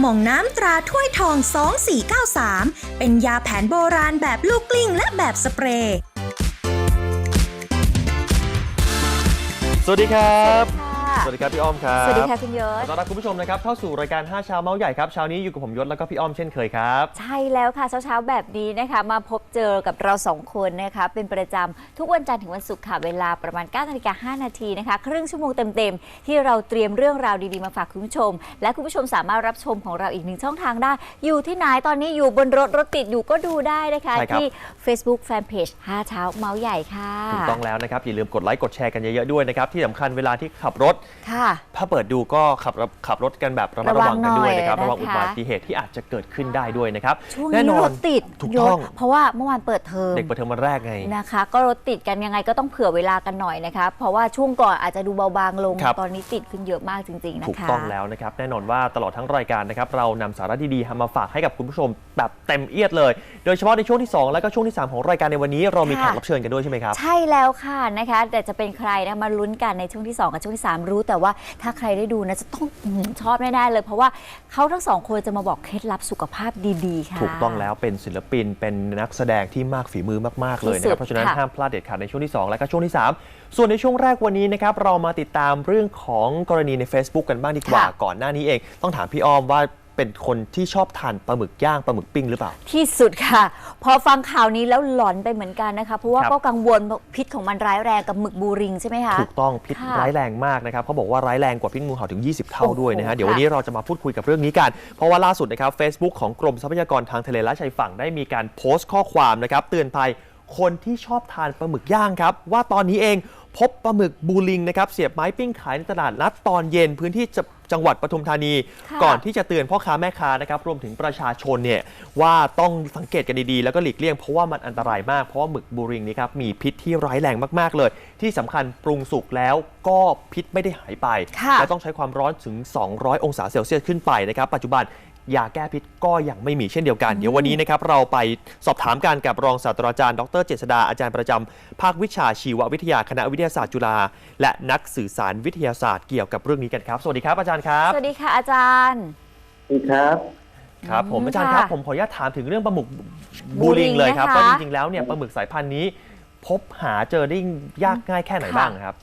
สนุนโดยยาหม่องน้ำตราถ้วยทอง 2493 เป็นยาแผนโบราณแบบลูกกลิ้งและแบบสเปรย์ สวัสดีครับค่ะ สวัสดีครับพี่อ้อมครับ สวัสดีค่ะคุณยขอศต้อนรับคุณผู้ชมนะครับเข้าสู่รายการ 5 เช้าเมาส์ใหญ่ครับเช้านี้อยู่กับผมยศแล้วก็พี่อ้อมเช่นเคยครับ ใช่แล้วค่ะเช้าๆแบบนี้นะคะมาพบเจอกับเราสองคนนะคะเป็นประจำทุกวันจันทร์ถึงวันศุกร์ค่ะเวลาประมาณ9นาฬิกา5นาทีนะคะครึ่งชั่วโมงเต็มๆที่เราเตรียมเรื่องราวดีๆมาฝากคุณผู้ชม และคุณผู้ชมสามารถรับชมของเราอีกหนึ่งช่องทางได้ อยู่ที่ไหนตอนนี้อยู่บนรถรถติดอยู่ก็ดูได้นะคะใช่ครับที่ Facebook Fanpage 5เช้าเมาส์ใหญ่ค่ะถูกต้องแล้วนะครับอย่าลืมกดไลค์กดแชร์กันเยอะๆด้วยนะครับที่สำคัญเวลาที่ขับรถค่ะ ถ้าเปิดดูก็ขับรถขับรถกันแบบระมัดระวังกันด้วยนะครับระระวัวังงหน่อยนะคะอุบัติเหตุที่อาจจะเกิดขึ้นได้ด้วยนะครับช่วงแน่นี้นอรน ถติดถูกยศต้องเพราะว่าเมื่อวานเปิดเทอมเด็กเปิดเทอมวันแรกไง นะคะ ก็รถติดกันยังไงก็ต้องเผื่อเวลากันหน่อยนะคะเพราะว่าช่วงก่อนอาจจะดูเบาบางลง ครับ ตอนนี้ติดขึ้นเยอะมากจริง ๆ นะคะ ถูกต้องแล้วนะครับแน่นอนว่าตลอดทั้งรายการนะครับเรานำสาระดีๆมาฝากให้กับคุณผู้ชมแบบเต็มเอียดเลย โดยเฉพาะในช่วงที่ 2 และก็ช่วงที่ 3 ของรายการในวันนี้เรามีแขกรับเชิญกันด้วยใช่ไหมครับ ใช่แล้วค่ะนะคะ แต่จะเป็นใครนะมาลุ้นกันในช่วงที่ 2 กับช่วงที่ 3 รู้แต่ว่าถ้าใครได้ดูนะจะต้องอืมชอบแน่ๆเลย เพราะว่าเขาทั้งสองคนจะมาบอกเคล็ดลับสุขภาพดีๆ ค่ะ ถูกต้องแล้วเป็นศิลปินเป็นนักแสดงที่มากฝีมือมาก ๆ เลยที่สุดนะครับเพราะฉะนั้นค่ะห้ามพลาดเด็ดขาดในช่วงที่ 2 และก็ช่วงที่ 3 ส่วนในช่วงแรกวันนี้นะครับ เรามาติดตามเรื่องของกรณีใน Facebook กันบ้างดีกว่า ค่ะก่อนหน้านี้เอง ต้องถามพี่อ้อมว่า เป็นคนที่ชอบทานปลาหมึกย่างปลาหมึกปิ้งหรือเปล่า ที่สุดค่ะ พอฟังข่าวนี้แล้วหลอนไปเหมือนกันนะคะ เพราะว่าครับ ก็กังวลพิษของมันร้ายแรงกับหมึกบูริงใช่ไหมคะ ถูกต้องพิษค่ะร้ายแรงมากนะครับเขาบอกว่าร้ายแรงกว่าพิษงูเห่าถึง 20 เท่าโอ้โหด้วยนะฮะเดี๋ยวค่ะวันนี้เราจะมาพูดคุยกับเรื่องนี้กัน เพราะว่าล่าสุดนะครับ Facebook ของกรมทรัพยากรทางทะเลและชายฝั่งได้มีการโพสต์ข้อความนะครับเตือนภัยคนที่ชอบทานปลาหมึกย่างครับว่าตอนนี้เอง พบปลาหมึกบูลิงนะครับเสียบไม้ปิ้งขายในตลาดนัดตอนเย็นพื้นที่จะจังหวัดปทุมธานีค่ะก่อนที่จะเตือนพ่อค้าแม่ค้านะครับรวมถึงประชาชนเนี่ยว่าต้องสังเกตกันดีๆ แล้วก็หลีกเลี่ยงเพราะว่ามันอันตรายมากเพราะว่าหมึกบูริงนี้ครับมีพิษที่ร้ายแรงมากๆเลย ที่สำคัญปรุงสุกแล้วก็พิษไม่ได้หายไปค่ะและต้องใช้ความร้อนถึง 200 องศาเซลเซียสขึ้นไปนะครับปัจจุบัน ยาแก้พิษก็ยังไม่มีเช่นเดียวกัน เดี๋ยววันนี้นะครับเราไปสอบถามกันกับรองศาสตราจารย์ ดรเจษดาอาจารย์ประจำภาควิชาชีววิทยาคณะวิทยาศาสตร์จุฬาและนักสื่อสารวิทยาศาสตร์เกี่ยวกับเรื่องนี้กันครับ สวัสดีครับอาจารย์ครับ สวัสดีค่ะอาจารย์สวัสดีครับครับผมอืมอาจารย์ครับค่ะผมขออนุญาตถามถึงเรื่องปลาหมึกบูบูริริงงเลยครับนะคะว่าจริงๆแล้วเนี่ยปลาหมึกสายพันธุ์นี้ พบหาเจอได้ยากง่ายแค่ไหนค่ะบ้างครับ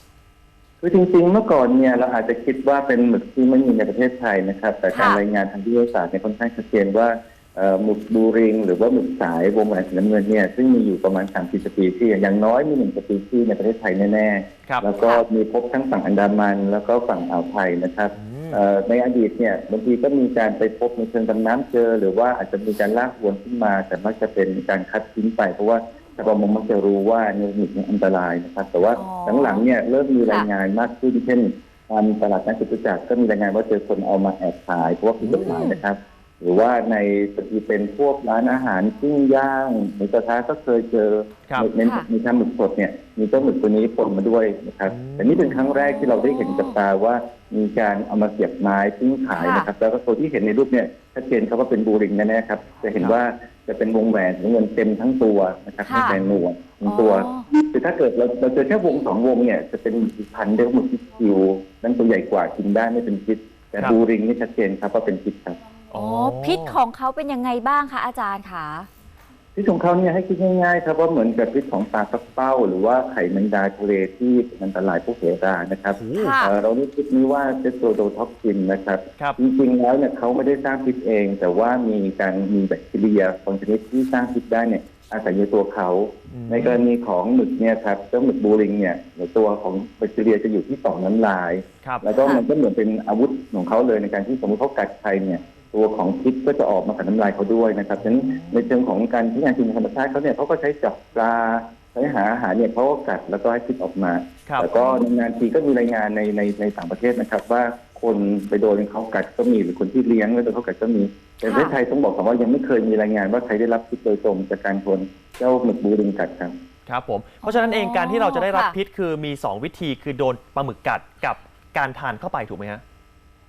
คือจริงๆ เมื่อก่อนเนี่ยเราอาจจะคิดว่าเป็นหมึกที่ไม่มีในประเทศไทยนะครับ แต่การค่ะรายงานทางวิทยาศาสตร์เนี่ยค่อนข้างชัดเจนว่าเอ่อหมึกบูริง หรือว่าหมึกสายวงแหวนสีน้ำเงินเนี่ยซึ่งมีอยู่ประมาณ3 4สปีชีส์อย่างน้อยมีหนึ่งสปีชีส์ในประเทศไทยแน่ครับๆแล้วก็มีพบทั้งฝั่งอันดามัน แล้วก็ฝั่งอ่าวไทยนะครับอืมเอ่อในอดีตเนี่ยบางทีก็มีการไปพบในเชิงดำน้ำเจอ หรือว่าอาจจะมีการลากอวนขึ้นมา แต่มักจะเป็นการคัดทิ้งไปเพราะว่า ชาวประมงมักจะรู้ว่าเนี่ยหมึกเนี่ยอันตรายนะครับ แต่ว่าอ๋อหลังๆเนี่ยเริ่มมีค่ะรายงานมากขึ้นเช่นตามตลาดนัดจตุจักรก็มีรายงานว่าเจอคนเอามาแอบขายเพราะว่าผิดกฎหมายนะครับ หรือว่าในบางทีเป็นพวกร้านอาหารปิ้งย่างหมูกระทะก็เคยเจอครับ ในค่ะ มีทำหมึกสดเนี่ย มีเจ้าหมึกตัวนี้ปนมาด้วยนะครับอืม แต่นี่เป็นครั้งแรกที่เราได้เห็นกับตาว่ามีการเอามาเสียบไม้ปิ้งขายค่ะนะครับ แล้วก็ตัวที่เห็นในรูปเนี่ยชัดเจนครับว่าเป็นบูริงแน่ๆครับ จะเห็นว่าจะเป็นวงแหวนสีเงินเต็มทั้งตัวนะครับค่ะไม่ใช่หนวดทั้งตัว อ๋อ คือถ้าเกิดเราเราเจอแค่วงสองวงเนี่ยจะเป็นอีกพันธุ์เรียกว่าหมึกพิษคิวนั่นตัวใหญ่กว่ากินได้ไม่เป็นพิษแต่ครับ บูริงนี่ชัดเจนครับว่าเป็นพิษครับ อ๋อพิษของเขาเป็นยังไงบ้างคะอาจารย์คะพิษของเขาเนี่ยให้คิดง่ายๆครับว่าเหมือนกับพิษของปลาสักเป้า หรือว่าไข่แมงดาทะเลที่เป็นอันตรายพวกเหรานะครับโอ้โหค่ะเอ่อเราเรียกพิษนี้ว่าเซโตโดท็อกซินนะครับครับจริงๆแล้วเนี่ยเขาไม่ได้สร้างพิษเอง แต่ว่ามีการมีแบคทีเรียบางชนิดที่สร้างพิษได้เนี่ยอาศัยอยู่ตัวเขาอืมในกรณีของหมึกเนี่ยครับเจ้าหมึกบูริงเนี่ยตัวของแบคทีเรียจะอยู่ที่ต่อมน้ำลายครับแล้วก็มันก็เหมือนเป็นอาวุธของเขาเลยในการที่สมมติเขากัดใครเนี่ย ตัวของพิษก็จะออกมากับน้ำลายเขาด้วยนะครับฉะนั้นในเชิงของการที่งานกินธรรมชาติเขาเนี่ยเขาก็ใช้จับปลาใช้หาอาหารเนี่ยเขาก็กัดแล้วก็ให้พิษออกมาครับแล้วก็นานๆทีก็มีรายงานในในในต่างประเทศนะครับ ว่าคนไปโดนเขากัดก็มีหรือคนที่เลี้ยงแล้วโดนเขากัดก็มี แต่ประเทศไทยต้องบอกก่อนว่ายังไม่เคยมีรายงานว่าใครได้รับพิษโดยตรงจากการโดนเจ้าหมึกบูริงกัดครับครับผมเพราะฉะนั้นเองการที่เราจะได้รับค่ะพิษคือมี 2 วิธีคือโดนปลาหมึกกัดกับการทานเข้าไปถูกไหมฮะ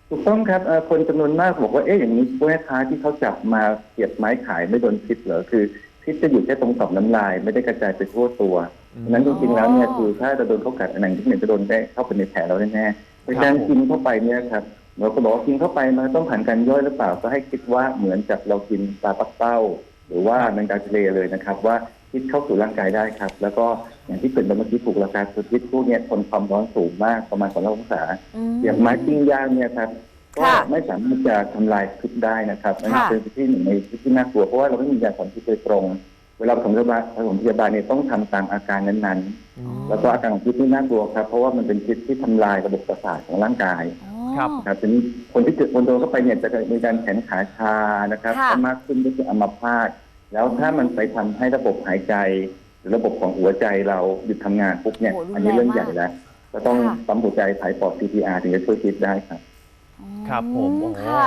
ถูกต้องครับเอ่อคนจำนวนมากบอกว่าเอ๊ะอย่างนี้พวกแม่ค้าที่เขาจับมาเสียบไม้ขายไม่โดนพิษเหรอคือพิษจะอยู่แค่ตรงต่อมน้ำลาย ไม่ได้กระจายไปทั่วตัวอืมฉะนั้นจริงๆแล้วเนี่ยคือถ้าเราโดนเขากัดอันไหนที่หนึ่งจะโดนได้เข้าไปในแผลเราแน่ๆในการกินเข้าไปเนี่ยครับเราก็บอกว่ากินเข้าไปมันต้องผ่านการย่อยหรือเปล่าก็ให้คิดว่าเหมือนกับเรากินปลาปักเป้า หรือว่าแมงดาทะเลเลยนะครับว่า คิดเข้าสู่ร่างกายได้ครับ แล้วก็อย่างที่เกริดไปเมื่อกี้ถูกราคาคือพิษพวกเนี้ยทนความร้อนสูงมากประมาณ200องศาอืมอย่างไม้ปิ้งย่างเนี่ยครับก็ค่ะไม่สามารถจะทำลายพิษได้นะครับนั่นค่ะเป็นที่หนึ่งในพิษที่น่ากลัวเพราะว่าเราไม่มียาสารพิษโดยตรง เวลาผสมพยาบาลผสมพยาบาลเนี่ยต้องทำตามอาการนั้นๆ แล้วก็อาการของพิษที่น่ากลัวครับ เพราะว่ามันเป็นพิษที่ทำลายระบบประสาทของร่างกายอ๋อครับครับทีนี้คนที่เจอคนโดนเข้าไปเนี่ยจะมีการแขนขาชานะครับค่ะถ้ามากขึ้นก็คืออัมพาต แล้วถ้ามันไปทำให้ระบบหายใจ หรือระบบของหัวใจเราหยุดทำงานปุ๊บเนี่ยโอ้โหรุนแรงอันนี้เรื่องใหญ่แล้วก็ต้องค่ะปั๊มหัวใจผายปอด CPR ถึงจะช่วยชีวิตได้ครับ ครับผมโอ้ค่ะ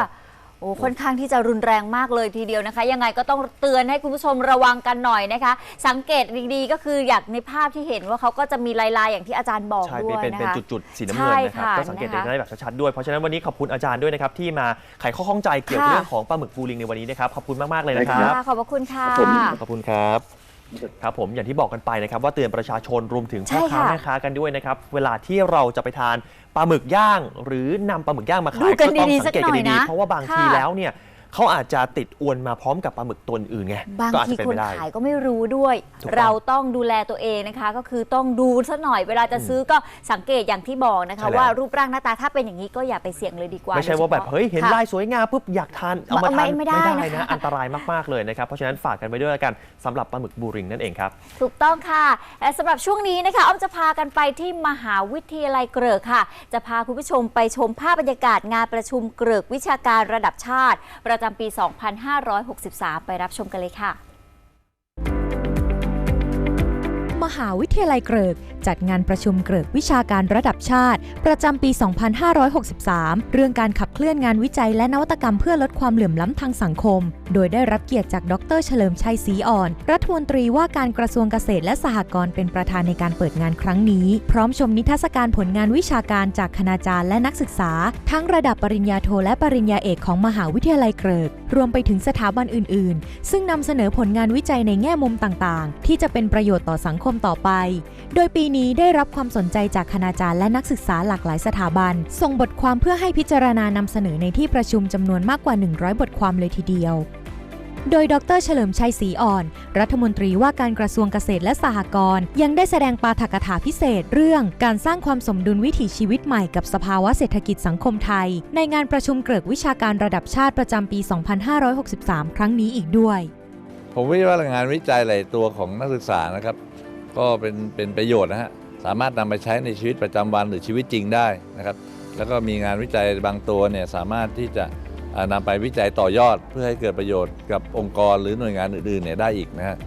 โอ้ค่อนข้างที่จะรุนแรงมากเลยทีเดียวนะคะ ยังไงก็ต้องเตือนให้คุณผู้ชมระวังกันหน่อยนะคะ สังเกตดีๆก็คืออยากในภาพที่เห็นว่าเขาก็จะมีลายๆอย่างที่อาจารย์บอกใช่ด้วยเป็นนะเป็นคะ จุดๆสีน้ำใช่เงินนะครับค่ะก็สังเกตนะคะได้แบบชัดๆด้วย เพราะฉะนั้นวันนี้ขอบคุณอาจารย์ด้วยนะครับที่มาไขข้อข้องใจเกี่ยวกับค่ะ เรื่องของปลาหมึกฟูลิงในวันนี้นะครับ ขอบคุณมากๆเลยนะคครัรับบค่ะขอบพระคุณค่ะผมขอบคุณครับ ครับผมอย่างที่บอกกันไปนะครับว่าเตือนประชาชนรวมถึงใช่พ่อค้าค่ะแม่ค้ากันด้วยนะครับ เวลาที่เราจะไปทานปลาหมึกย่าง หรือนำปลาหมึกย่างมาดูขายกันต้องดีๆสังเกตสักหน่กัอนยดีนะๆเพราะว่าบางทีค่ะแล้วเนี่ย เขาอาจจะติดอวนมาพร้อมกับปลาหมึกตัวอื่นไงบางก็อาจทีจะเป็นคนไปได้ ขายก็ไม่รู้ด้วย ถูกต้องเราต้องดูแลตัวเองนะคะ ก็คือต้องดูซะหน่อยเวลาจะซื้อก็สังเกตอย่างที่บอกนะคะ ใช่แล้ว ว่ารูปร่างหน้าตาถ้าเป็นอย่างนี้ก็อย่าไปเสี่ยงเลยดีกว่าไม่ใช่ว่าแบบโดฉพะเฮ้ย เห็นค่ะ ลายสวยงามปุ๊บอยากทานเอามาไม่ทานไม่ได้นะคะนะอันตรายมากๆเลยนะครับ เพราะฉะนั้นฝากกันไว้ด้วยแล้วกันสำหรับปลาหมึกบูริงนั่นเองครับ ถูกต้องค่ะและสำหรับช่วงนี้นะคะอ้อมจะพากันไปที่มหาวิทยาลัยเกริกค่ะ จะพาคุณผู้ชมไปชมภาพบรรยากาศงานประชุมเกริกวิชาการระดับชาติ ประจำปี 2563 ไปรับชมกันเลยค่ะ มหาวิทยาลัยเกริก จัดงานประชุมเกริกวิชาการระดับชาติ ประจำปี 2563 เรื่องการขับเคลื่อนงานวิจัยและนวัตกรรมเพื่อลดความเหลื่อมล้ำทางสังคม โดยได้รับเกียรติจากดร เฉลิมชัยศรีอ่อน รัฐมนตรีว่าการกระทรวงเกษตรและสหกรณ์เป็นประธานในการเปิดงานครั้งนี้ พร้อมชมนิทรรศการผลงานวิชาการจากคณาจารย์และนักศึกษา ทั้งระดับปริญญาโทและปริญญาเอกของมหาวิทยาลัยเกริก รวมไปถึงสถาบันอื่น ๆ ซึ่งนำเสนอผลงานวิจัยในแง่มุมต่าง ๆ ที่จะเป็นประโยชน์ต่อสังคมต่อไป โดยปีนี้ได้รับความสนใจจากคณาจารย์และนักศึกษาหลากหลายสถาบัน ส่งบทความเพื่อให้พิจารณานำเสนอในที่ประชุมจำนวนมากกว่า 100 บทความเลยทีเดียวโดยดรเฉลิมชัยศรีอ่อน รัฐมนตรีว่าการกระทรวงเกษตรและสหกรณ์ยังได้แสดงปาฐกถาพิเศษ เรื่องการสร้างความสมดุลวิถีชีวิตใหม่กับสภาวะเศรษฐกิจสังคมไทย ในงานประชุมเกริกวิชาการระดับชาติประจำปี 2563 ครั้งนี้อีกด้วย ผมวิว่างานวิจัยหลายตัวของนักศึกษานะครับ ก็เป็นเป็นประโยชน์นะฮะสามารถนำไปใช้ในชีวิตประจำวันหรือชีวิตจริงได้นะครับ แล้วก็มีงานวิจัยบางตัวเนี่ยสามารถที่จะอ่านำไปวิจัยต่อยอด เพื่อให้เกิดประโยชน์กับองค์กรหรือหน่วยงานอื่นๆเนี่ยได้อีกนะฮะ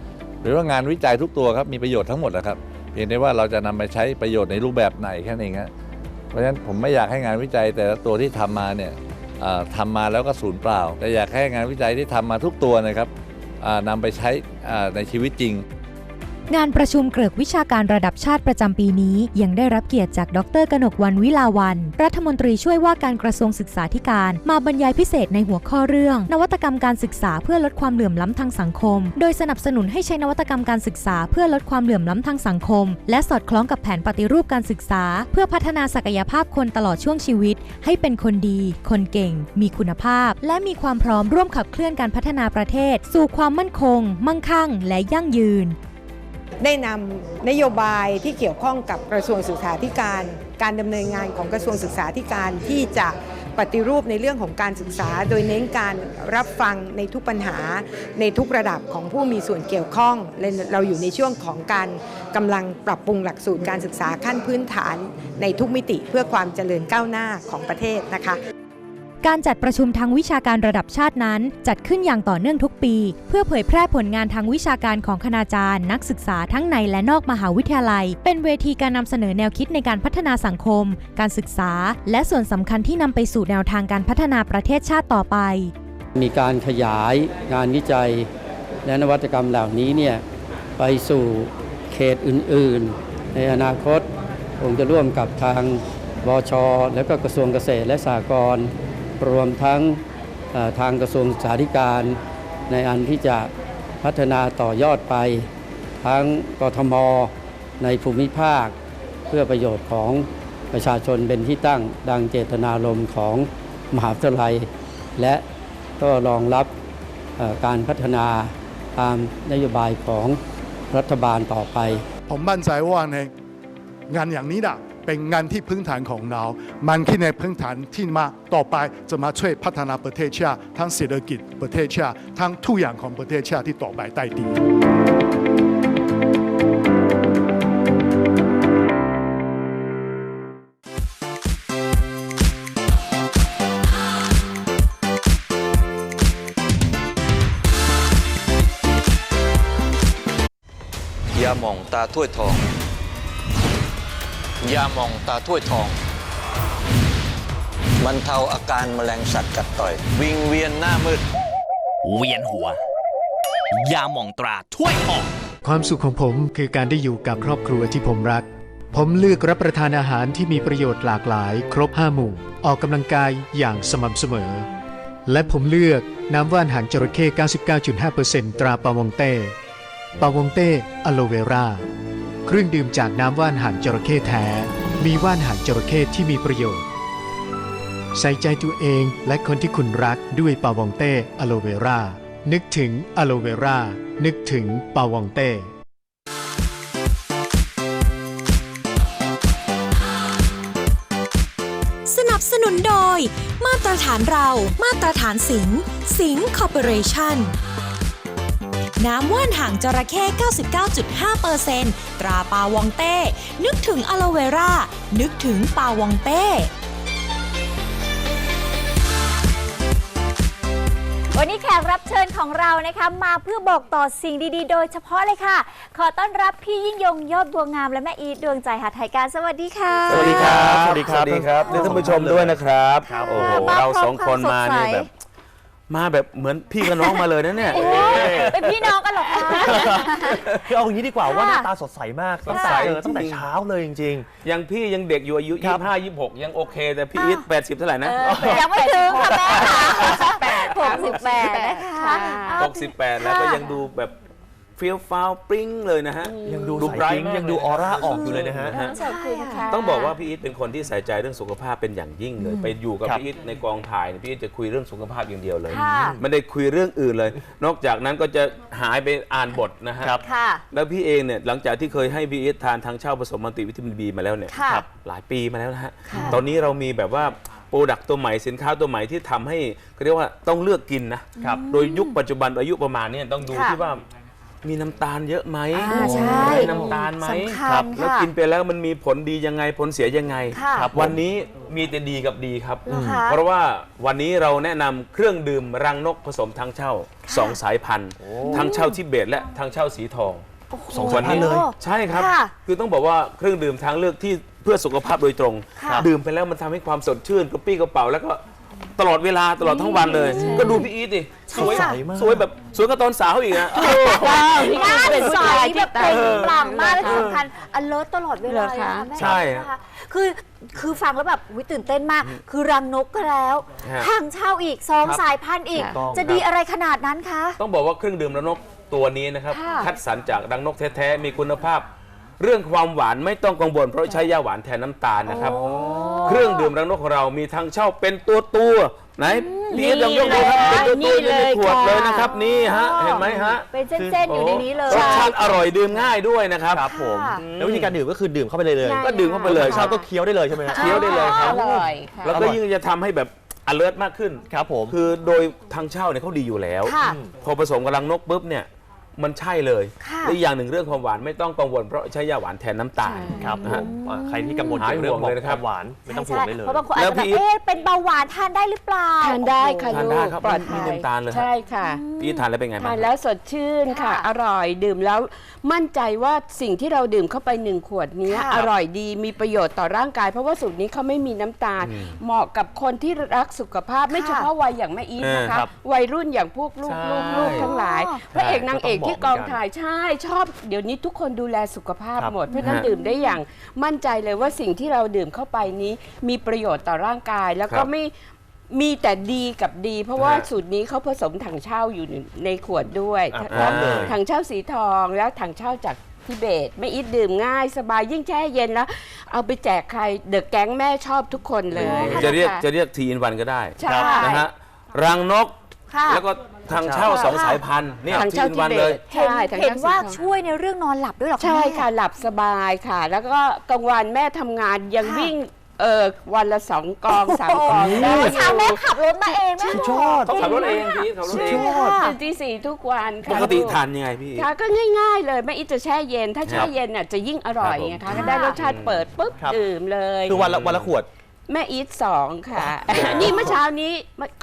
หรือว่างานวิจัยทุกตัวครับมีประโยชน์ทั้งหมดนะครับเพียงแต่ว่าเราจะนำไปใช้ประโยชน์ในรูปแบบไหนแค่นั้นเองฮะเพราะฉะนั้นผมไม่อยากให้งานวิจัยแต่ละตัวที่ทำมาเนี่ยทำามาแล้วก็สูญเปล่า แต่อยากให้งานวิจัยที่ทำมาทุกตัวนะครับอ่านำไปใช้ในชีวิตจริง งานประชุมเกริกวิชาการระดับชาติประจำปีนี้ ยังได้รับเกียรติจากดรกนกวันวิลาวัน รัฐมนตรีช่วยว่าการกระทรวงศึกษาธิการ มาบรรยายพิเศษในหัวข้อเรื่อง นวัตกรรมการศึกษาเพื่อลดความเหลื่อมล้ำทางสังคม โดยสนับสนุนให้ใช้นวัตกรรมการศึกษาเพื่อลดความเหลื่อมล้ำทางสังคม และสอดคล้องกับแผนปฏิรูปการศึกษา เพื่อพัฒนาศักยภาพคนตลอดช่วงชีวิต ให้เป็นคนดี คนเก่ง มีคุณภาพ และมีความพร้อมร่วมขับเคลื่อนการพัฒนาประเทศ สู่ความมั่นคง มั่งคั่ง และยั่งยืน ได้นำนโยบายที่เกี่ยวข้องกับกระทรวงศึกษาธิการ การดำเนินงานของกระทรวงศึกษาธิการที่จะปฏิรูปในเรื่องของการศึกษา โดยเน้นการรับฟังในทุกปัญหาในทุกระดับของผู้มีส่วนเกี่ยวข้อง เราอยู่ในช่วงของการกำลังปรับปรุงหลักสูตรการศึกษาขั้นพื้นฐาน ในทุกมิติเพื่อความเจริญก้าวหน้าของประเทศนะคะ การจัดประชุมทางวิชาการระดับชาตินั้น จัดขึ้นอย่างต่อเนื่องทุกปี เพื่อเผยแพร่ผลงานทางวิชาการของคณาจารย์ นักศึกษาทั้งในและนอกมหาวิทยาลัย เป็นเวทีการนำเสนอแนวคิดในการพัฒนาสังคม การศึกษา และส่วนสำคัญที่นำไปสู่แนวทางการพัฒนาประเทศชาติต่อไป มีการขยายงานวิจัย และนวัตกรรมเหล่านี้เนี่ยไปสู่เขตอื่น ๆ ในอนาคตผมจะร่วมกับทางบช และก็กระทรวงเกษตรและสหกรณ์ รวมทั้งทางกระทรวงศึกษาธิการ ในอันที่จะพัฒนาต่อยอดไป ทั้งกทมในภูมิภาค เพื่อประโยชน์ของประชาชนเป็นที่ตั้งดังเจตนารมณ์ของมหาวิทยาลัย และก็รองรับการพัฒนาตามนโยบายของรัฐบาลต่อไป ผมมั่นใจว่าในงานอย่างนี้นะ เป็นงานที่พื้นฐานของเรา มันคือในพื้นฐานที่มาต่อไปจะมาช่วยพัฒนาประเทศชาติทั้งเศรษฐกิจประเทศชาติทั้งทุกอย่างของประเทศชาติที่ต่อไปได้ดียาหม่องตาถ้วยทอง ยาหม่องตาถ้วยทองบรรเทาอาการแมลงสัตว์กัดต่อย วิงเวียนหน้ามืด เวียนหัว ยาหม่องตราถ้วยทอง ความสุขของผมคือการได้อยู่กับครอบครัวที่ผมรัก ผมเลือกรับประทานอาหารที่มีประโยชน์หลากหลาย ครบ5หมู่ ออกกำลังกายอย่างสม่ำเสมอ และผมเลือกน้ำว่านหางจระเข้ 99.5%ตราปาวงเต้ ปาวงเต้อะโลเวรา เครื่องดื่มจากน้ำว่านหางจระเข้แท้ มีว่านหางจระเข้ที่มีประโยชน์ ใส่ใจตัวเองและคนที่คุณรักด้วยปาวองเต้อะโลเวรานึกถึงอะโลเวรานึกถึงปาวองเต้สนับสนุนโดย มาตรฐานเรา มาตรฐานสิงห์สิงห์คอร์ปอเรชั่น น้ำว่านห่างจระเข้ 99.5%ตราปาวองเต้ นึกถึงอะโลเวรา นึกถึงปาวองเต้วันนี้แขกรับเชิญของเรานะคะมาเพื่อบอกต่อสิ่งดีๆ โดยเฉพาะเลยค่ะ ขอต้อนรับพี่ยิ่งยงยอดบัวงามและแม่อีทดวงใจหาไทยการสวัสดีค่ะ สวัสดีครับ สวัสดีครับ สวัสดีครับทั้งท่านผู้ชมด้วยนะครับครับโอ้โหมาเราพร้อมสองคนความมาสดใสเนี่ยแบบ มาแบบเหมือนพี่กับน้องมาเลยนะเนี่ย โอ้เป็นพี่น้องกันเหรอคะ คือเอาอย่างนี้ดีกว่าว่าค่ะหน้าตาสดใสมากตั้งแต่สดใสเจอตั้งแต่จริงๆ เช้าเลยจริง ยังพี่ยังเด็กอยู่อายุ ครับ 25 26 ยังโอเค แต่พี่อีท80 เท่าไหร่นะเออยังไม่ถึงค่ะแม่ค่ะ68นะคะ 68 แล้วก็ยังดูแบบ เฟี้ยวฟ้าวปริ้งเลยนะฮะๆยังดูดูใสไบรท์ปิ๊งมาก ยังดูออร่าออกอยู่เลยนะฮะฮะขอบคุณค่ะ ต้องบอกว่าพี่อีทเป็นคนที่ใส่ใจเรื่องสุขภาพเป็นอย่างยิ่งเลย ไปอยู่กับครับ พี่อีทในกองถ่ายเนี่ยพี่อีทจะคุยเรื่องสุขภาพอย่างเดียวเลย ค่ะไม่ได้คุยเรื่องอื่นเลย นอกจากนั้นก็จะหายไปอ่านบทนะฮะ ครับ ค่ะ แล้วพี่เองเนี่ยหลังจากที่เคยให้พี่อีททานทางเช่าผสมมัลติวิตามินบีมาแล้วเนี่ยค่ะครับหลายปีมาแล้วนะฮะ ตอนนี้เรามีแบบว่าโปรดักต์ตัวใหม่สินค้าตัวใหม่ที่ทำให้เขาเรียกว่าต้องเลือกกินนะครับ โดยยุคปัจจุบันอายุประมาณเนี้ต้องดูค่ะ ที่ว่า มีน้ำตาลเยอะไหมอ่าใช่มีน้ำตาลไหมสำคัญครับแล้วค่ะกินไปแล้วมันมีผลดียังไงผลเสียยังไงค่ะครับวันนี้มีแต่ดีกับดีครับ เหรอคะ เพราะว่าวันนี้เราแนะนำเครื่องดื่มรังนกผสมทางเช่าสองสายพันธุ์ทางเช่าทิเบตและทางเช่าสีทองสองสายพันธุ์เลย ใช่ครับ ค่ะคือต้องบอกว่าเครื่องดื่มทางเลือกที่เพื่อสุขภาพโดยตรง ค่ะดื่มไปแล้วมันทำให้ความสดชื่นกระปรี้กระเป๋าแล้วก็ ตลอดเวลาตลอดทั้งวันเลย ก็ดูพี่อีทดิสวยใสมาก สวยแบบสวยกับตอนสาวอีกนะหน้าใสแบบเปล่งปลั่งมากและที่สำคัญอันเลิศตลอดเวลาเลยนะคะแม่ใช่นะคะคือคือฟังแล้วแบบอุ๊ยตื่นเต้นมาก คือรังนกก็แล้วฮะ ทางเช่าอีกสองครับสายพันธุ์อีก ถูกต้อง จะดีอะไรขนาดนั้นคะ ต้องบอกว่าเครื่องดื่มรังนกตัวนี้นะครับค่ะ คัดสรรจากรังนกแท้ๆมีคุณภาพ เรื่องความหวานไม่ต้องกังวลเพราะใช้ยาหวานแทนน้ำตาลนะครับ เครื่องดื่มรังนกของเรามีทั้งเช่าเป็นตัวตัวๆไหนพี่ลองยกดูครับเป็นตัวตัวๆอยู่ในขวดเลยนะครับนี่ฮะเห็นไหมฮะเป็นเส้นๆอยู่ในนี้เลยรสชาติอร่อยดื่มง่ายด้วยนะครับครับผมค่ะแล้ววิธีการดื่มก็คือดื่มเข้าไปเลยเลยง่ายก็ดื่มเข้าไปเลยคเช้ารับก็เคี้ยวได้เลยใช่ไหมฮะเคี้ยวได้เลยครับอร่อยค่ะแล้วก็ยิ่งจะทำให้แบบ alert มากขึ้นครับผมคือโดยทางเช่าเนี่ยเขาดีอยู่แล้วค่ะพอผสมกับรังนกปุ๊บเนี่ย มันใช่เลยค่ะและอีกอย่างหนึ่งเรื่องความหวานไม่ต้องกังวลเพราะใช้ยาหวานแทนน้ำตาล ครับนะผฮะมอ่าใครที่กังวลเกี่ยวกับเรื่องของหายห่วงเลยนะครับความหวานไม่ต้องห่วงได้เลย เพราะบางคนอาจแล้วจะแบบพี่เอ๊ะเป็นเบาหวานทานได้หรือเปล่า ทานได้ค่ะทานลูได้กครับปลอดไม่ภัมียน้ำตาลเลยฮะใช่ค่ะพี่ทานแล้วเป็นไงบ้าทางนแล้วสดชื่นค่ะ ค่ะอร่อยดื่มแล้วมั่นใจว่าสิ่งที่เราดื่มเข้าไปหนึ่งขวดนี้ค่ะ อร่อยดีมีประโยชน์ต่อร่างกาย เพราะว่าสูตรนี้เขาไม่มีน้ำตาล เหมาะกับคนที่รักสุขภาพไม่เฉพาะวัยอย่างแม่อีทนะเออคะครับวัยรุ่นอย่างพวกลูกใช่ลูกลูกทั้งหลายอ๋อพระเอกนางเอกที่กองก็ต้องบอกเหมือนกันถ่ายใช่ชอบ เดี๋ยวนี้ทุกคนดูแลสุขภาพครับหมด เพราะฉะนั้นฮะดื่มได้อย่างมั่นใจเลยว่าสิ่งที่เราดื่มเข้าไปนี้มีประโยชน์ต่อร่างกาย แล้วครัก็บไม่มีแต่ดีกับดี เพราะว่าฮะสูตรนี้เขาผสมถังเช่าอยู่ในขวดด้วยอะทั้งพร้อมเลยถังเช่าสีทองแล้วถังเช่าจากทิเบตไม่อิดดื่มง่ายสบายยิ่งแช่เย็นแล้ว เอาไปแจกใครเดอะแก๊งแม่ชอบทุกคนเลย จะเรียกค่จะเรียกทีอินวันก็ได้ใช่นะฮะรังนกค่ะแล้วก็ ทางเช่าค่ะสองสายพันธุ์เนี่ยทางทีเช่าอินวันเลยทิเบตเห็นใช่ทางเห็นเช่าว่าสีทองช่วยในเรื่องนอนหลับด้วยเหรอคะใช่แม่ ค่ะหลับสบายค่ะ แล้วก็กลางวันแม่ทำงานยังค่ะ วิ่งเออวันละสองกองสามกองโอ้ได้เมื่อเช้าแม่ขับรถมาเองแม่สุดบยอกอดเขาขับรถเองพี่ขับรถเองตื่นตีสี่ทุกวันปค่ะกติทานยังไงพี่ ค่ะก็ง่ายๆเลยแม่อิจะแช่เย็น ถ้าแช่เย็นน่ะจะยิ่งอร่อยครับผมไงคะก็ได้รสชาติเปิดปุ๊บครับ ดื่มเลย คือวันละวันละขวด แม่อีทสองค่ะ นี่เมื่อเช้านี้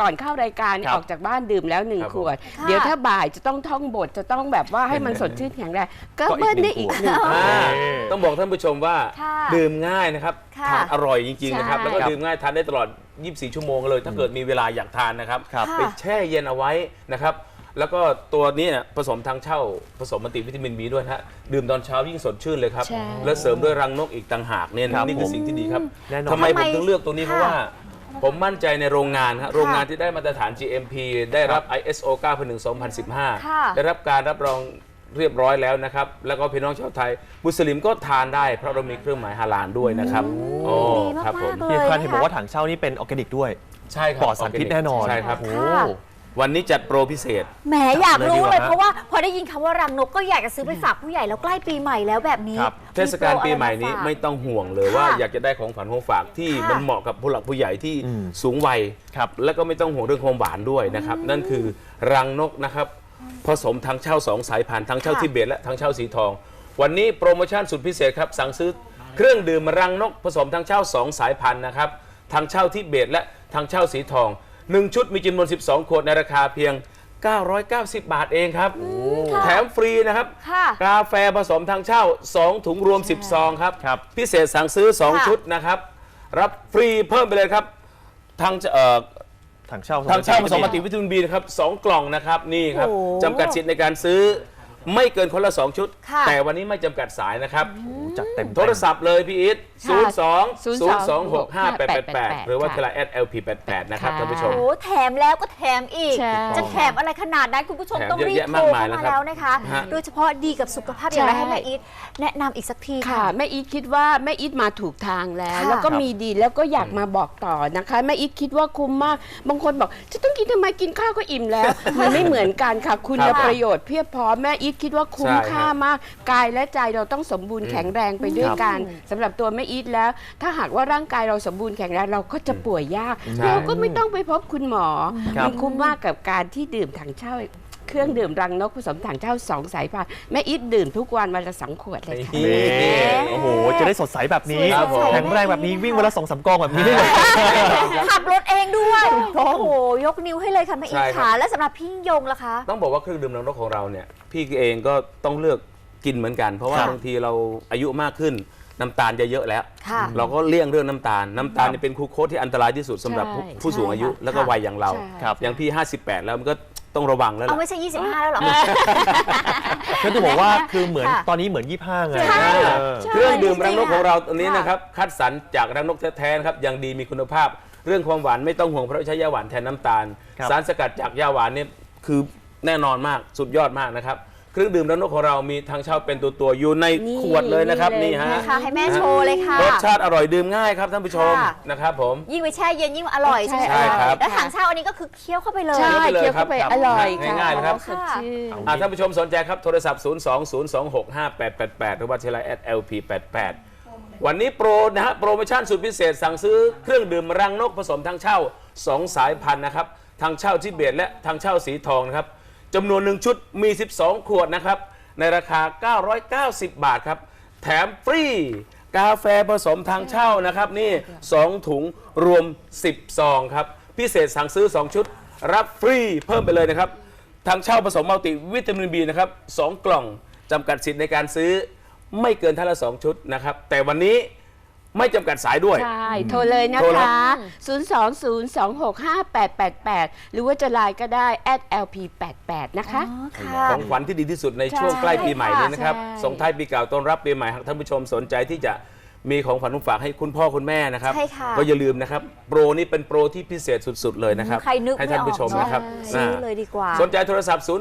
ก่อนเข้ารายการนี่ครับออกจากบ้านดื่มแล้วหนึ่งครับขวดค่ะเดี๋ยวถ้าบ่ายจะต้องท่องบทจะต้องแบบว่าให้มันสดชื่นแข็งแรงก็ก็อีกเบิ้ลได้หนึ่อีงกขวดหนึ่งอ่าต้องบอกท่านผู้ชมว่าค่ะดื่มง่ายนะครับค่ะทานอร่อยจริงๆนะครับใช่แล้วก็ดื่มง่ายทานได้ตลอด 24 ชั่วโมงเลย ถ้าเกิดมีเวลาอยากทานนะครับครับไปแช่เย็นเอาไว้นะครับ แล้วก็ตัวนี้เนี่ยผสมทางเช่าผสมมัลติวิตามินบีด้วยนะฮะดื่มตอนเช้ายิ่งสดชื่นเลยครับ ใช่แล้วเสริมด้วยรังนกอีกต่างหากเนี่ยครับนี่คือสิ่งที่ดีครับแน่นอน ทำไมทำไมผมถึงเลือกตัวนี้เพราะค่ะว่า ผมมั่นใจในโรงงานฮะโรงงานที่ได้มาตรฐาน GMP ได้รับ ISO ค่ะ9001:2015 ได้รับการรับรองเรียบร้อยแล้วนะครับ แล้วก็พี่น้องชาวไทย มุสลิมก็ทานได้เพราะเรามีเครื่องหมายฮาลาลด้วยนะครับโอ้ดีมากๆครับผมเลยที่สำคัญนะคะเห็นบอกว่าถังเช่านี่เป็นออร์แกนิกด้วย ใช่ครับปลอดสารพิษแน่นอนใช่ครับ โอ้ค่ะ วันนี้จัดโปรพิเศษ แหมอยากรู้เลยเลยดีกว่าเพราะว่าพอได้ยินคำว่ารังนกก็อยากจะซื้อไปฝากผู้ใหญ่แล้วใกล้ปีใหม่แล้วแบบนี้ครับเทศกาลปีใหม่นี้โปรอะรไม่ฝากต้องห่วงเลยว่า ค่ะอยากจะได้ของฝันของฝากที่ค่ะมันเหมาะกับผู้หลักผู้ใหญ่ที่อืมสูงวัยครับ แล้วก็ไม่ต้องห่วงเรื่องความหวานด้วยนะครับ นั่นคือรังนกนะครับ ผสมทางเช่าสองสายพันธุ์ทางเช่าค่ะ ทิเบตและทางเช่าสีทอง วันนี้โปรโมชั่นสุดพิเศษครับ สั่งซื้อเครื่องดื่มรังนกผสมทางเช่าสองสายพันธุ์นะครับทางเช่าทิเบตและทางเช่าสีทอง หนึ่งชุดมีจำนวน 12 ขวดในราคาเพียง 990 บาทเองครับ แถมฟรีนะครับ ค่ะกาแฟผสมทางเช่า 2 ถุงรวม 10 ซองครับ ครับ พิเศษสั่งซื้อค่ะ2ชุดนะครับ รับฟรีเพิ่มไปเลยครับ ทางเอ่อ ถังเช่า ทางเช่าผสมมัลติวิตามินบีนะครับสองกล่องนะครับนี่ครับโอ้จำกัดสิทธิ์ในการซื้อ ไม่เกินคนละ 2 ชุด ค่ะ แต่วันนี้ไม่จำกัดสายนะครับ จัดเต็มโทรศัพท์เลยพี่อีทค่ะ 0 2 0 2 6 5 8 8 8 หรือว่าค่ะทีไลน์ LP88 นะครับค่ะท่านผู้ชมโอ้แถมแล้วก็แถมอีก ใช่ จะแถมอะไรขนาดนั้นคุณผู้ชมแถมต้องรีบเยอะแยะโทรมากมายเข้าแล้วครับมาแล้วนะคะ ฮะ โดยเฉพาะดีกับสุขภาพอย่างไรใช่ให้แม่อีทแนะนำอีกสักทีค่ะ ค่ะ แม่อีทคิดว่าแม่อีทมาถูกทางแล้ว ค่ะแล้วก็มีดีแล้วก็อยากมาบอกต่อนะคะแม่อีทคิดว่าคุ้มมาก บางคนบอกจะต้องกินทำไมกินข้าวก็อิ่มแล้ว มันไม่เหมือนกันค่ะ คุณครับประโยชน์เพียบพร้อมแม่อีทคิดว่าคุ้มใช่ค่ามาก กายและใจเราต้องสมบูรณ์แข็งแรงไปด้วยกันสำหรับตัวแม่อีทแล้ว ถ้าหากว่าร่างกายเราสมบูรณ์แข็งแรงเราก็จะป่วยยาก ใช่เราก็ไม่ต้องไปพบคุณหมอ ครับ มันคุ้มมากกับการที่ดื่มถังเช่า เครื่องดื่มรังนกผสมถังเช่าสองสายพันธุ์แม่อีทดื่มทุกวันวันละสองขวดเลยค่ะ นี่โอ้โห จะได้สดใสแบบนี้ครับผม แข็งแรงแบบนี้วิ่งวันละสองสามกองแบบนี้ได้เลยขับรถเองด้วย โอ้โห ยกนิ้วให้เลยค่ะแม่อีใช่ทครับค่ะและสำหรับพี่ยิ่งยงล่ะคะ ต้องบอกว่าเครื่องดื่มรังนกของเราเนี่ยพี่เองก็ต้องเลือกกินเหมือนกัน เพราะว่าครับ บางทีเราอายุมากขึ้นน้ำตาลจะเยอะแล้ว ค่ะเราก็เลี่ยงเรื่องน้ำตาล น้ำตาลเนี่ยเป็นคูโคตที่อันตรายที่สุดสำหรับผู้ใช่ผู้สูงอายุใช่ค่ะแล้วก็วัยอย่างเรา ใช่ครับอย่างพี่ 58 แล้วมันก็ ต้องระวังแล้วเอาล่ะไม่ใช่ 25 แล้วเหรอ ก็จะบอกว่าคือเหมือนค่ะตอนนี้เหมือนยี่ห้าไงใช่ เออเครื่องดื่มรังนกของเราตัวนี้ค่ะนะครับ คัดสรรจากรังนกแท้ๆนะครับอย่างดีมีคุณภาพ เรื่องความหวานไม่ต้องห่วงเพราะใช้ยาหวานแทนน้ำตาล ครับ สารสกัดจากยาหวานเนี่ยคือแน่นอนมากสุดยอดมากนะครับ เครื่องดื่มรังนกของเรามีทางเช่าเป็นตัวตัวๆอยู่ในนี่ขวดเลยนะครับนี่นี่เลยฮะนะคะให้แม่โชว์เลยค่ะ รสชาติอร่อยดื่มง่ายครับท่านผู้ชมค่ะ นะครับผม ยิ่งไปแช่เย็นยิ่งอร่อยใช่ไหมใช่ครับ แล้วถังเช่าอันนี้ก็คือเคี้ยวเข้าไปเลย ใช่เคี้เคี้ยยววเข้าเข้าไปไปเลยอร่อยครับค่ะง่ายๆเลยครับ สดชื่น อ่าท่านผู้ชมสนใจครับ โทรศัพท์ 0 2 0 2 6 5 8 8 8 หรือว่าทีไลน์ @lp88 วันนี้โปรนะฮะโปรโมชั่นสุดพิเศษสั่งซื้อเครื่องดื่มรังนกผสมทางเช่า 2 สายพันธุ์นะครับทางเช่าทิเบตและทางเช่าสีทองนะครับ จำนวนหนึ่งชุดมี 12 ขวดนะครับ ในราคา 990 บาทครับ แถมฟรี กาแฟผสมทางเช่านะครับ นี่ 2 ถุงรวม 10 ซองครับ พิเศษสั่งซื้อ 2 ชุด รับฟรีเพิ่มไปเลยนะครับ ทางเช่าผสมมัลติวิตามินบีนะครับสองกล่องจำกัดสิทธิ์ในการซื้อไม่เกินท่านละ 2 ชุดนะครับ แต่วันนี้ ไม่จำกัดสายด้วย ใช่ โทรเลยนะโทรเลยคะ020265888 หรือว่าจะไลน์ก็ได้ @lp88 นะคะค่ะ ของขวัญที่ดีที่สุดในช่วงใช่ใกล้ปีใหม่นี้นะครับ ใช่ ส่งท้ายปีเก่าต้อนรับปีใหม่หากท่านผู้ชมสนใจที่จะมีของขวัญของฝากให้คุณพ่อคุณแม่นะครับ ใช่ค่ะ ก็อย่าลืมนะครับ โปรนี้เป็นโปรที่พิเศษสุด ๆ เลยนะครับ ใครนึกให้ไม่ท่านออผู้กชมเนาะนะครับซื้อนะเลยดีกว่า สนใจโทรศัพท์ 0 2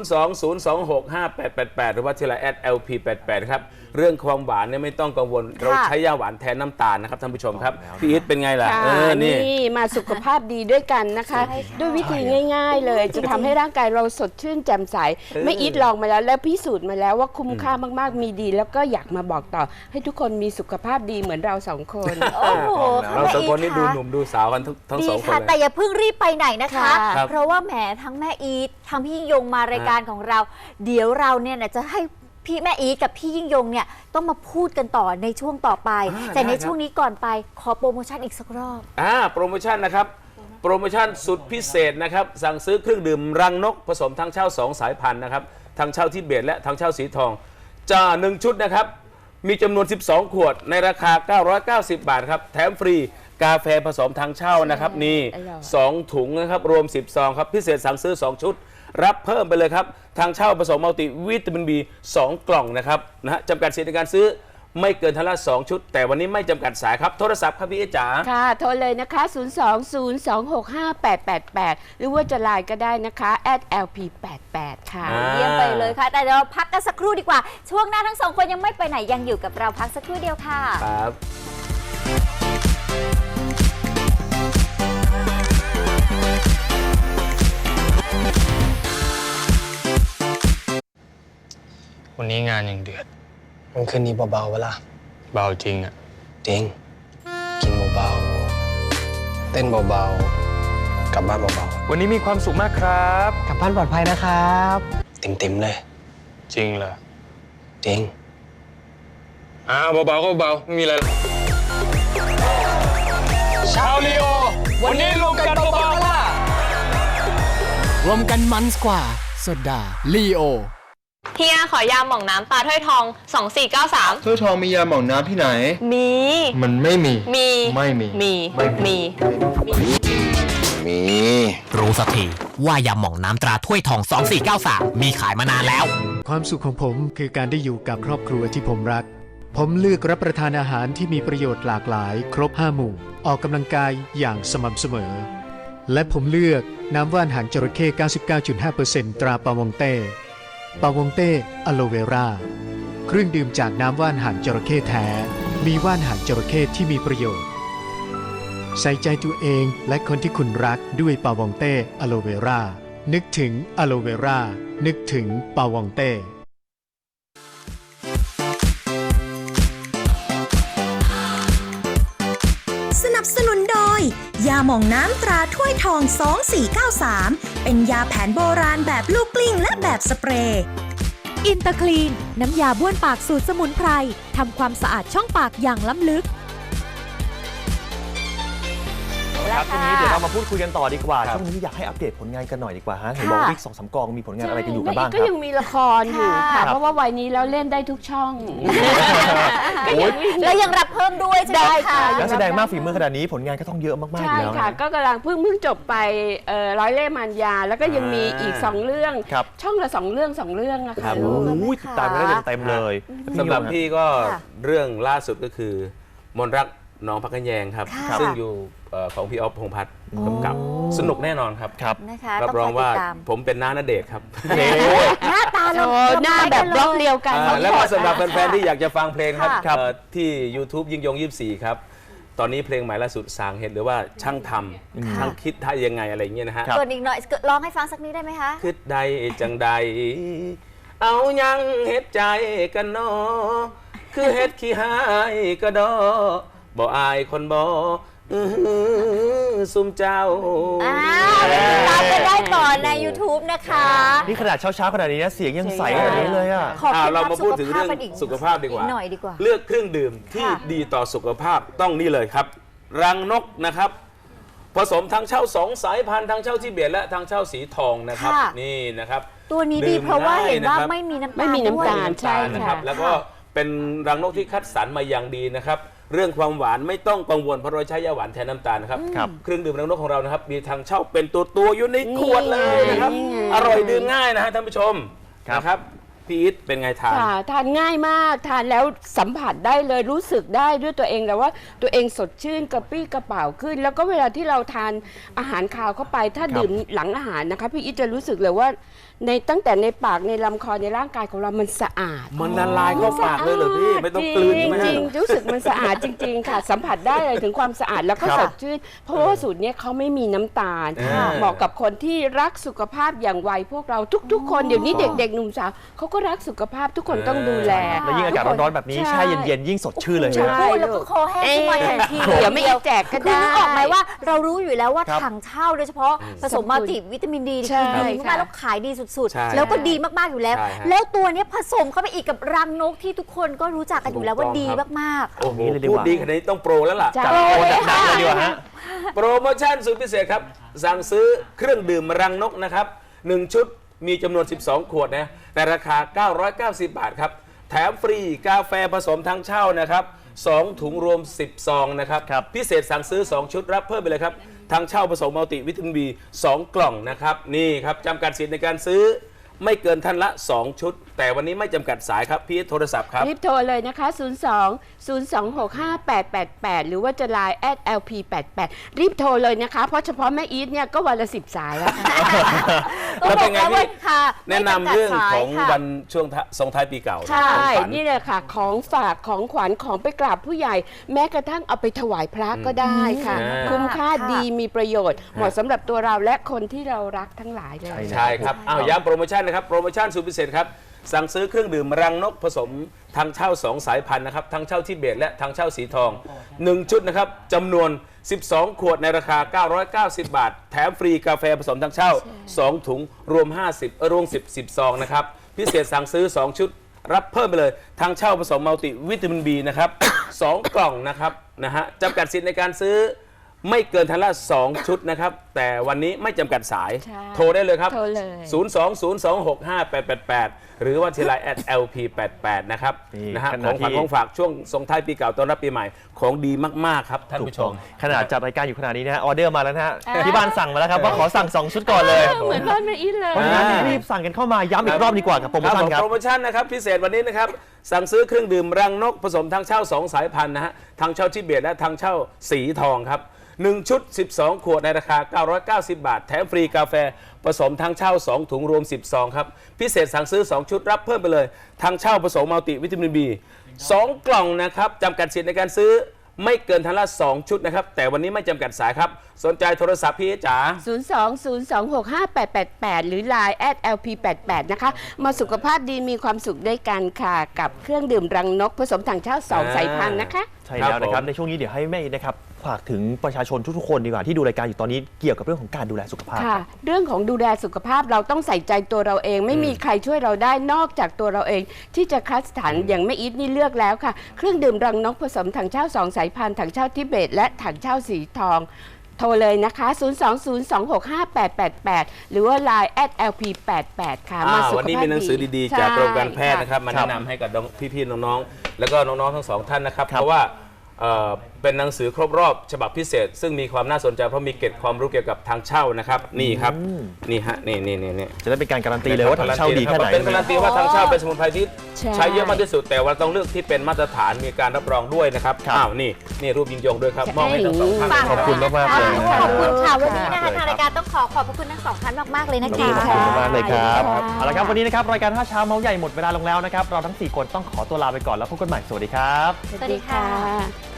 0 2 6 5 8 8 8 หรือว่าทีละ @lp88 ครับ เรื่องความหวานเนี่ยไม่ต้องกังวล เราใช้ยาหวานแทนน้ำตาลนะครับท่านผู้ชมครับพี่อีทเป็นไงล่ะค่ะเออนี่ นี่มาสุขภาพดีด้วยกันนะคะใช่ค่ะด้วยวิธีง่าย ๆ เลย จะทำให้ร่างกายเราสดชื่นแจ่มใส ไม่อีทลองมาแล้วและพิสูจน์มาแล้วว่าคุ้มค่ามากๆมีดี แล้วก็อยากมาบอกต่อ ให้ทุกคนมีสุขภาพดีเหมือนเราสองคน โอ้โหเราสองคนนี่แม่ดูอีทหนุ่มดูสาวกันทั้งทั้งดีสองคนค่ะ เลยแต่อย่าเพิ่งรีบไปไหนนะคะครับเพราะว่าแหมทั้งแม่อีททั้งพี่ยิ่งยงมารายการของเรา เดี๋ยวเราเนี่ยนะจะให้ พี่แม่อีทกับพี่ยิ่งยงเนี่ยต้องมาพูดกันต่อในช่วงต่อไป อ่าแต่ในได้ครับ ช่วงนี้ก่อนไปขอโปรโมชั่นอีกสักรอบ อ่าโปรโมชั่นนะครับ โปรโมชั่นสุดพิเศษนะครับ สั่งซื้อเครื่องดื่มรังนกผสมทั้งเช่า2สายพันธุ์นะครับทั้งเช่าทิเบตและทั้งเช่าสีทองจะหนึ่งชุดนะครับ มีจำนวน 12 ขวดในราคา 990 บาทครับ แถมฟรีกาแฟผสมทางเช่านะครับ นี่ อร่อย 2 ถุงนะครับ รวม 10 ซองครับ พิเศษสั่งซื้อ 2 ชุด รับเพิ่มไปเลยครับ ทางเช่าผสมมัลติวิตามินบี2กล่องนะครับนะฮะจำกัดสิทธิในการซื้อไม่เกินทันละ 2 ชุด แต่วันนี้ไม่จำกัดสายครับ โทรศัพท์ครับพี่เอจ๋า ค่ะ โทรเลยนะคะ 020265888 หรือว่าจะไลน์ก็ได้นะคะ @lp88 ค่ะ อ่า เยี่ยมไปเลยค่ะ แต่เดี๋ยวเราพักกันสักครู่ดีกว่า ช่วงหน้าทั้งสองคนยังไม่ไปไหนยังอยู่กับเราพักสักครู่เดียวค่ะ ครับ วันนี้งานยังเดือด มันคืนนี้เบาๆเวล่ะเบาจริงอะจริง กินเบาๆเต้นเบาๆกลับบ้านเบาวันนี้มีความสุขมากครับๆกลับบ้านปลอดภัยนะครับเต็มๆเลยจริงเหรอจริง อ้าวเบาๆก็เบาๆไม่มีอะไรหรอกชาวลีโอ วันนี้รวมกันเบาๆล่ะ รวมกันมันกว่าโซดาลีโอ เฮียขอยาหม่องน้ำตาถ้วยทอง 2493 ถ้วยทองมียาหม่องน้ำที่ไหน มี มันไม่มี มี ไม่มี มีมี มี รู้สักทีว่ายาหม่องน้ำตราถ้วยทอง 2493 มีขายมานานแล้ว ความสุขของผมคือการได้อยู่กับครอบครัวที่ผมรัก ผมเลือกรับประทานอาหารที่มีประโยชน์หลากหลาย ครบ5หมู่ ออกกำลังกายอย่างสม่ำเสมอ และผมเลือกน้ำว่านหางจระเข้ 99.5%ตราปาวงเต้ ปาวงเต้อะโลเวราเครื่องดื่มจากน้ำว่านหางจระเข้แท้ มีว่านหางจระเข้ที่มีประโยชน์ ใส่ใจตัวเองและคนที่คุณรักด้วยปาวองเต้อะโลเวรา นึกถึงอะโลเวรา นึกถึงปาวองเต้ ยาหม่องน้ำตราถ้วยทอง 2493 เป็นยาแผนโบราณแบบลูกกลิ้งและแบบสเปรย์อินเตอร์คลีน น้ำยาบ้วนปากสูตรสมุนไพรทำความสะอาดช่องปากอย่างล้ำลึก ครับช่วงนี้เดี๋ยวเรามาพูดคุยกันต่อดีกว่าครับช่วงนี้อยากให้อัปเดตผลงานกันหน่อยดีกว่าฮะเห็นบอกว่าวิกสองสามกองมีผลงานอะไรกันอยู่กันบ้างคก็รับยังมีละครอยู่ค่ะค่ะ เพราะว่าวัยนี้แล้วเล่นได้ทุกช่อง โอ้ยแล้วยังรับเพิ่มด้วยใช่ไหมได้คะค่ะนักแสดงมากฝีมือขนาดนี้ผลงานก็ต้องเยอะมากๆอใช่ยู่แล้วค่ะ นะ ก็กำลังเพิ่งเพิ่งจบไปเอ่อร้อยเล่ห์มารยา แล้วก็ยังมีอีกสองเรื่อง ครับ ช่องละสองเรื่องสองเรื่องอะคค่ะรับลูกโอ้ยติดตามกันได้เต็มๆเลยสำหรับพี่พี่ก็ค่ะเรื่องล่าสุดก็คือ มนรักน้องพักกันแยงครับ ค่ะ ซึ่งอยู่ เอ่อของพี่ออฟพงษ์พัฒน์กำกับ สนุกแน่นอนครับครับ นะคะรับต้องรคอองยติว่าดตามผมเป็นน้าณเดชน์ครับ หน้าตาเราโอ้หน้าแบบบล็อกเดียวกัน อ่าแล้วก็สำหรับแฟนๆที่อยากจะฟังเพลงครับค่ะ เอ่อที่ YouTube ยิ่งยง 24 ครับ ตอนนี้เพลงใหม่ล่าสุดสางเห็ดหรือว่าช่างทำช่างคิดท่ายังไงอะไรอย่างเงี้ยนะฮะ ส่วนอีกหน่อยร้องให้ฟังสักนิดได้ไหมคะ คิดใดจังใด เอายังเฮ็ดใจกันนอคือเฮ็ดขี้หายก็ดอบ่อายคนบ่ อื้อหือซุมเจ้าอ้าวไปติดตามกันได้ก่อนใน YouTube นะคะ นี่ขนาดเช้าๆขนาดนี้นะเสียงยังใสขนาดนี้เลยอะ ขออ่าเคล็ดเราลับมาพูดถึงเรื่องสุขภาพกันอีกสุขภาพดีกว่าอีกหน่อยดีกว่า เลือกเครื่องดื่มที่ค่ะ ดีต่อสุขภาพต้องนี่เลยครับ รังนกนะครับ ผสมทางเช่าสองสายพันธุ์ทางเช่าที่เบียดและทางเช่าสีทองนะครับ ค่ะ นี่นะครับ ตัวนี้ดีดื่มเพราะว่าเห็นว่าง่ายนะครับ ไม่มีน้ำตาลไม่มีน้ำตาล ด้วย ใช่นะค่ะครับแล้วก็เป็นรังนกที่คัดสรรมาอย่างดีนะครับ เรื่องความหวานไม่ต้องกังวลเพราะเราใช้ยาหวานแทนน้ำตาลนะครับ ครับ เครื่องดื่มรังนกของเรานะครับ มีทางเช่าเป็นตัวตัวๆอยู่ในขวดเลยนะครับ นี่ไง อร่อยดื่มง่ายนะฮะท่านผู้ชมครับ นะครับพี่อีทเป็นไงทาน ค่ะทานง่ายมากทานแล้วสัมผัสได้เลยรู้สึกได้ด้วยตัวเองแล้วว่าตัวเองสดชื่นกระปรี้กระเป๋าขึ้น แล้วก็เวลาที่เราทานอาหารคาวเข้าไป ถ้าครับดื่มหลังอาหารนะคะพี่อีทจะรู้สึกเลยว่า ในตั้งแต่ในปากในลำคอในร่างกายของเรามันสะอาดมันละลายเข้าปากเลยเหรอพี่ ไม่ต้องกลืนจใช่ไหมริฮะงๆรู้สึกมันสะอาดจริง ๆ ค่ะ สัมผัสได้เลยถึงความสะอาดแล้วก็ครับสดชื่น เพราะว่าสูตรเนี้ยเขาไม่มีน้ำตาลอ่าเหมาะกับคนที่รักสุขภาพอย่างวัยพวกเราทุก ๆ คนเดี๋ยวนี้เด็ก ๆ หนุ่มสาวเขาก็รักสุขภาพทุกคนต้องดูแล แล้วยิ่งอากาศร้อนๆแบบนี้ใช่ แช่เย็นๆยิ่งสดชื่นเลยใช่ นะ พูดแล้วก็คอแห้งขึ้นมาทันทีเดี๋ยวไม่แจกก็คือได้ นึกออกไหมว่าเรารู้อยู่แล้วว่าครับ ถังเช่าโดยเฉพาะผสมมัลติวิตามินดีใช่คือดีมากค่ะ แล้วขายดีสุดใช่ๆ แล้วก็ดีมาก ๆ อยู่แล้ว ใช่ฮะแล้วตัวเนี้ยผสมเข้าไปอีกกับรังนกที่ทุกคนก็รู้จักกันอยู่แล้วว่าดีมาก โอ้โหนี่เลยดีกพูดว่า ดีขนาดนี้ต้องโปรแล้วล่ะจ้ะจัดโปรดังๆเลยดีกว่าฮะ โปรโมชั่นสุดพิเศษครับ สั่งซื้อเครื่องดื่มรังนกนะครับ 1 ชุดมีจำนวน 12 ขวดนะในราคา 990 บาทครับ แถมฟรีกาแฟผสมทั้งเช่านะครับ 2 ถุงรวม 10 ซองนะครับครับ พิเศษสั่งซื้อ 2 ชุดรับเพิ่มไปเลยครับทั้งเช่าผสมมัลติวิตามินบี2กล่องนะครับ นี่ครับจำกัดสิทธิ์ในการซื้อไม่เกินท่านละ 2 ชุดแต่วันนี้ไม่จำกัดสายครับ พี่โทรศัพท์ครับ รีบโทรเลยนะคะ 02 0265888 หรือว่าจะไลน์ @lp88 รีบโทรเลยนะคะ เพราะเฉพาะแม่อีทเนี่ยก็วันละ10สายแล้วค่ะๆแล้วเป็นไงก็บอกพี่ว่าค่ะแนะนำเรื่องของไม่จำกัดสายค่ะวันช่วงท้ายส่งท้ายปีเก่าใช่ ของขวัญ นี่แหละค่ะ ของฝากของขวัญของไปกราบผู้ใหญ่ แม้กระทั่งเอาไปถวายพระก็ได้ค่ะ อืม คุ้มค่าค่ะ ดีมีประโยชน์ เหมาะสำหรับตัวเราและคนที่เรารักทั้งหลายเลย ใช่ครับอ้าวย้ำโปรโมชั่นนะครับ โปรโมชั่นสุดพิเศษครับ สั่งซื้อเครื่องดื่มรังนกผสมทางเช่า 2 สายพันธุ์นะครับทางเช่าทิเบตและทางเช่าสีทอง 1 ชุดนะครับจำนวน 12 ขวดในราคา 990 บาท แถมฟรีกาแฟผสมทางเช่า 2 ถุงรวม 50เออรวม10 10ซองนะครับพิเศษสั่งซื้อ 2 ชุด รับเพิ่มไปเลย ทางเช่าผสมมัลติวิตามินบีนะครับ 2 กล่องนะครับนะฮะจำกัดสิทธิ์ในการซื้อ ไม่เกินทันละ 2 ชุดนะครับ แต่วันนี้ไม่จำกัดสาย ใช่โทรได้เลยครับ โทรเลย 020265888 หรือว่าทีไลน์ @lp88 นะครับนี่นะฮะขขณะองขวัญที่ ของฝากช่วงส่งท้ายปีเก่าต้อนรับปีใหม่ ของดีมาก ๆ ครับท่านถูกผู้ชต้อมงขนาดจัดรายการอยู่ขนาดนี้นะฮะออเดอร์มาแล้วนะฮะที่บ้านสั่งมาแล้วครับว่าขอสั่ง2ชุดก่อนเลยเหมือนบ้านแม่อีทเลย เพราะฉะนั้นรีบสั่งกันเข้ามาย้ำอีกรอบดีกว่ากับโปรโมชั่นผมครับโปรโมชั่นนะครับพิเศษวันนี้นะครับ สั่งซื้อเครื่องดื่มรังนกผสมทางเช่า 2 สายพันธุ์นะฮะทางเช่าทิเบตและทางเช่าสีทองครับ 1 ชุด 12 ขวดในราคา 990 บาท แถมฟรีกาแฟ ผสมทางเช่า 2 ถุงรวม10ซองครับ พิเศษสั่งซื้อ 2 ชุดรับเพิ่มไปเลย ทางเช่าผสมมัลติวิตามินบี2กล่องนะครับจำกัดสิทธิ์ในการซื้อไม่เกินทันละ 2 ชุดนะครับ แต่วันนี้ไม่จำกัดสายครับ สนใจโทรศัพท์พี่จ๋า 020265888 หรือ Line @lp88 นะคะ มาสุขภาพดีมีความสุขด้วยกันค่ะ กับเครื่องดื่มรังนกผสมถังเช่าสองอ่า สายพันธุ์นะคะ ใช่แล้วนะครับผมในช่วงนี้เดี๋ยวให้แม่อีทนะครับ ฝากถึงประชาชนทุกๆคนดีกว่าที่ดูรายการอยู่ตอนนี้เกี่ยวกับเรื่องของการดูแลสุขภาพ ค่ะ เรื่องของดูแลสุขภาพเราต้องใส่ใจตัวเราเอง ไม่มีใครช่วยเราได้นอกจากตัวเราเอง ที่จะคัดสรรอย่างไม่อีทนี่เลือกแล้วค่ะ เครื่องดื่มรังนกผสมถังเช่าสองสายพันธุ์ถังเช่าทิเบต และถังเช่าสีทอง โทรเลยนะคะ 020265888 หรือว่า Line @lp88 ค่ะ มาอ่าสุขวันนี้ภาพมีหนังสือดีๆ จากกรมการแพทย์ใช่นะครับมาครัแนะบนำให้กับน้องพี่ๆน้องๆแล้วก็น้องๆทั้งสองท่านนะครับครับเพราะว่าเอ่อ เป็นหนังสือครบรอบฉบับพิเศษ ซึ่งมีความน่าสนใจเพราะมีเกร็ดความรู้เกี่ยวกับทางเช่านะครับ นี่ครับนี่ฮะนี่นี่นี่นี่จะได้เป็นการการันตีเลยว่าทางเช่าดีแค่ไหนเป็นการันตีว่าทางเช่าเป็นสมุนไพรที่ใช่ใช้เยอะมากที่สุดแต่ว่าต้องเลือกที่เป็นมาตรฐานมีการรับรองด้วยนะครับครับอ้าวนี่นี่รูปยิงยงด้วยครับมอบให้ทั้งสองท่านฝากขอบคุณมากๆเลยนะขอบคุณค่ะวันนี้นะคะขอบคุณทางรายการต้องขอขอบพระคุณทั้งสองท่านมากๆเลยนะขอบคะคุณมากเลยครับค่ะเอาละครับวันนี้นะครับรายการท่าเช้าเมาส์ใหญ่หมดเวลาลงแล้วนะครับเราทั้งสี่คนต้องขอตัวลาไปก่อนแล้วพบกันใหม่สวัสดีครับสวัสดีค่ะ